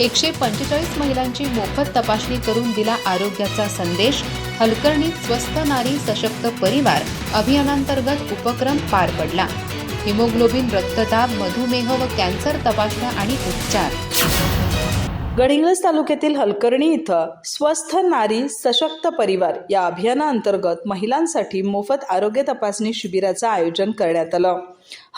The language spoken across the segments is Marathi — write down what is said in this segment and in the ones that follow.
एकशे पंचेचाळीस महिलांची मोफत तपासणी करून दिला आरोग्याचा संदेश हलकर्णीत स्वस्थ नारी सशक्त परिवार अभियानांतर्गत उपक्रम पार पडला. हिमोग्लोबिन रक्तदाब मधुमेह व कॅन्सर तपासणा आणि उपचार. गडहिंग्लज तालुक्यातील हलकर्णी इथं स्वस्थ नारी सशक्त परिवार या अभियानाअंतर्गत महिलांसाठी मोफत आरोग्य तपासणी शिबिराचं आयोजन करण्यात आलं.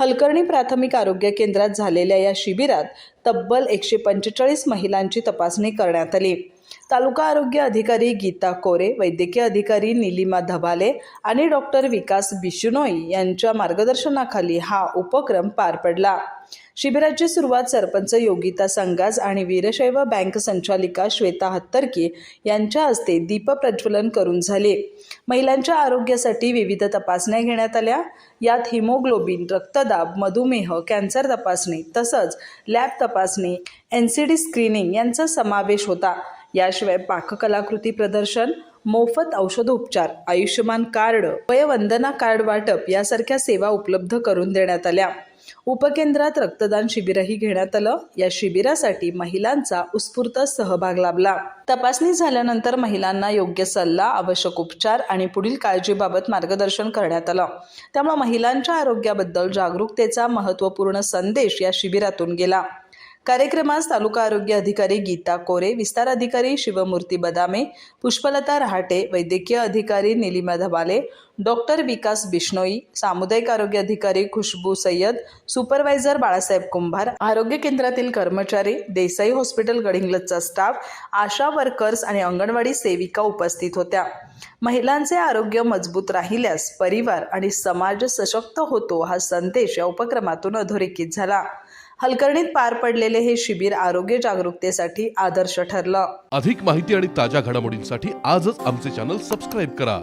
हलकर्णी प्राथमिक आरोग्य केंद्रात झालेल्या या शिबिरात तब्बल एकशे पंचेचाळीस महिलांची तपासणी करण्यात आली. तालुका आरोग्य अधिकारी गीता कोरे वैद्यकीय अधिकारी निलिमा धबाले आणि डॉक्टर विकास बिशुनोई यांच्या मार्गदर्शनाखाली हा उपक्रम पार पडला. शिबिराची सुरुवात सरपंच योगिता संगाज आणि वीरशैव बँक संचालिका श्वेता हत्तरकी यांच्या हस्ते दीपप्रज्वलन करून झाले. महिलांच्या आरोग्यासाठी विविध तपासण्या घेण्यात आल्या. यात हिमोग्लोबिन रक्तदाब मधुमेह कॅन्सर तपासणी तसंच लॅब तपासणी एन सी डी स्क्रीनिंग यांचा समावेश होता. याशिवाय पाककलाकृती प्रदर्शन मोफत औषधोपचार आयुष्यमान कार्ड वयवंदना कार्ड वाटप यासारख्या सेवा उपलब्ध करून देण्यात आल्या. उपकेंद्रात रक्तदान शिबिरही घेण्यात आलं. या शिबिरासाठी महिलांचा उत्स्फूर्त सहभाग लाभला. तपासणी झाल्यानंतर महिलांना योग्य सल्ला आवश्यक उपचार आणि पुढील काळजीबाबत मार्गदर्शन करण्यात आलं. त्यामुळे महिलांच्या आरोग्याबद्दल जागरूकतेचा महत्त्वपूर्ण संदेश या शिबिरातून गेला. कार्यक्रमास तालुका आरोग्य अधिकारी गीता कोरे विस्तार अधिकारी शिवमूर्ती बदामे पुष्पलता रहाटे वैद्यकीय अधिकारी निलिमा धबाले डॉक्टर विकास बिश्नोई सामुदायिक आरोग्य अधिकारी खुशबू सय्यद सुपरवायझर बाळासाहेब कुंभार आरोग्य केंद्रातील कर्मचारी देसाई हॉस्पिटल गडिंग्लजचा स्टाफ आशा वर्कर्स आणि अंगणवाडी सेविका उपस्थित होत्या. महिलांचे आरोग्य मजबूत राहिल्यास परिवार आणि समाज सशक्त होतो हा संदेश या उपक्रमातून अधोरेखित झाला. हलकर्णीत पार पडलेले हे शिबिर आरोग्य जागरूकतेसाठी आदर्श ठरलं. अधिक माहिती आणि ताज्या घडामोडींसाठी आजच आमचे चॅनल सबस्क्राईब करा.